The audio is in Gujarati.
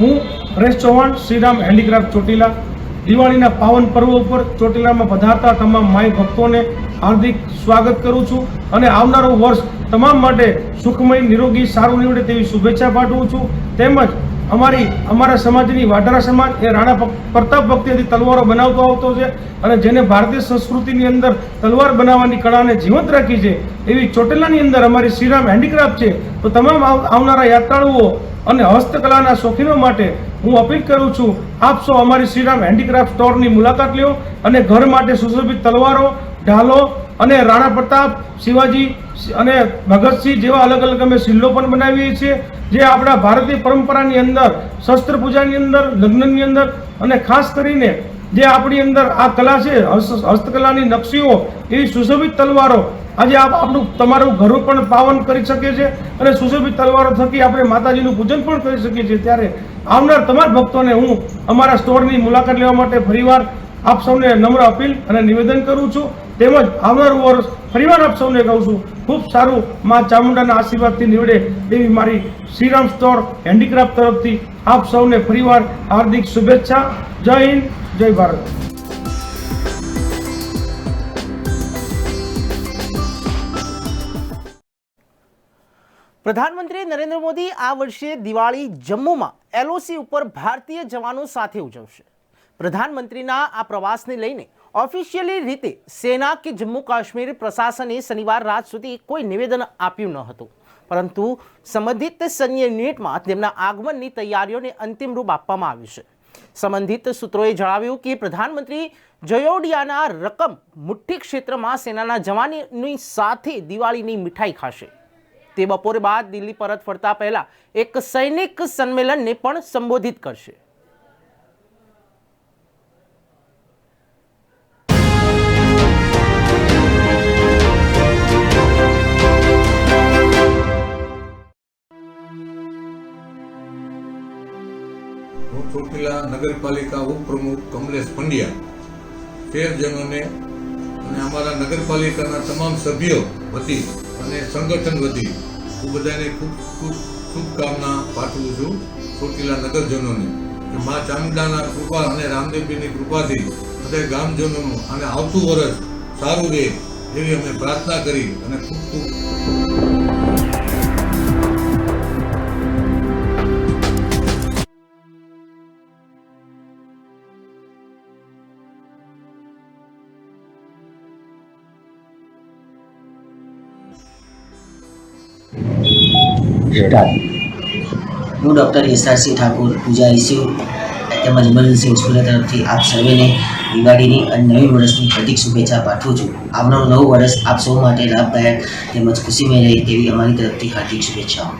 હું પરેશ ચૌહાણ, શ્રીરામ હેન્ડીક્રાફ્ટ ચોટીલા, દિવાળીના પાવન પર્વ ઉપર ચોટીલામાં પધારતા તમામ માય ભક્તોને હાર્દિક સ્વાગત કરું છું અને આવનારું વર્ષ તમામ માટે સુખમય, નિરોગી, સારું નીવડે તેવી શુભેચ્છા પાઠવું છું. તેમજ અમારી, અમારા સમાજની વાઢારા સમાજ એ રાણા પ્રતાપ ભક્તિથી તલવારો બનાવતો આવતો છે અને જેને ભારતીય સંસ્કૃતિની અંદર તલવાર બનાવવાની કળાને જીવંત રાખી છે, એવી ચોટીલાની અંદર અમારી શ્રીરામ હેન્ડીક્રાફ્ટ છે. તો તમામ આવ- આવનારા યાત્રાળુઓ અને હસ્તકલાના શોખીનો માટે હું અપીલ કરું છું, આપ સૌ અમારી શ્રીરામ હેન્ડીક્રાફ્ટ સ્ટોરની મુલાકાત લ્યો અને ઘર માટે સુશોભિત તલવારો ઢાલો અને રાણા પ્રતાપ શિવાજી અને ભગતસિંહ જેવા અલગ અલગ અમે શિલ્લો પણ બનાવીએ છીએ, જે આપણા ભારતીય પરંપરાની અંદર શસ્ત્ર પૂજાની અંદર, લગ્નની અંદર અને ખાસ કરીને જે આપણી અંદર આ કલા છે, હસ્ત- હસ્તકલાની નકશીઓ એવી સુશોભિત તલવારો, આજે આપ આપણું તમારું ઘર પણ પાવન કરી શકે છે અને સુશોભિત તલવારો થકી આપણે માતાજીનું પૂજન પણ કરી શકીએ છીએ. ત્યારે આવનાર તમામ ભક્તોને હું અમારા સ્ટોરની મુલાકાત લેવા માટે ફરીવાર આપ સૌને નમ્ર અપીલ અને નિવેદન કરું છું. તેમજ આવનારું વર્ષ ફરીવાર આપ સૌને કહું છું, ખૂબ સારું મા ચામુંડાના આશીર્વાદથી નીવડે એવી મારી શ્રીરામ સ્ટોર હેન્ડીક્રાફ્ટ તરફથી આપ સૌને ફરીવાર હાર્દિક શુભેચ્છા. જય હિન્દ, જય ભારત. પ્રધાનમંત્રી નરેન્દ્ર મોદી આ વર્ષે દિવાળી જમ્મુમાં એલઓસી ઉપર ભારતીય જવાનો સાથે ઉજવશે. પ્રધાનમંત્રીના આ પ્રવાસને લઈને ઓફિશિયલી રીતે સેના કે જમ્મુ કાશ્મીર પ્રશાસને શનિવાર રાત સુધી કોઈ નિવેદન આપ્યું ન હતું. પરંતુ સંબંધિત સૈન્ય યુનિટમાં તેમના આગમનની તૈયારીઓને અંતિમ રૂપ આપવામાં આવ્યું છે. સંબંધિત સૂત્રોએ જણાવ્યું કે પ્રધાનમંત્રી જયોડિયાના રકમ મુઠ્ઠી ક્ષેત્રમાં સેનાના જવાનની સાથે દિવાળીની મીઠાઈ ખાશે. તે બપોરે બાદ દિલ્હી પરત ફરતા પહેલા એક સૈનિક સંમેલનને પણ સંબોધિત કરશે. હું ચોટીલા નગરપાલિકા ઉપપ્રમુખ કમલેશ પંડ્યા શહેરજનોને અને અમારા નગરપાલિકાના તમામ સભ્યો વતી અને સંગઠન વતી હું બધાને ખૂબ ખૂબ શુભકામના પાઠવું છું ચોટીલા નગરજનોને. કે મા ચામુંડાના કૃપા અને રામદેવજીની કૃપાથી બધા ગામજનોનું અને આવતું વર્ષ સારું રહે એવી અમે પ્રાર્થના કરી અને ખૂબ ખૂબ હું doctor SRC Thakur Puja ICU તેમજ મનસિંહ સુરત તરફથી આપ સર્વેને દિવાળીની અને નવી વર્ષની હાર્દિક શુભેચ્છા પાઠવું છું. આવનારું નવું વર્ષ આપ સૌ માટે લાભદાયક તેમજ ખુશીમય રહે તેવી અમારી તરફથી હાર્દિક શુભેચ્છાઓ.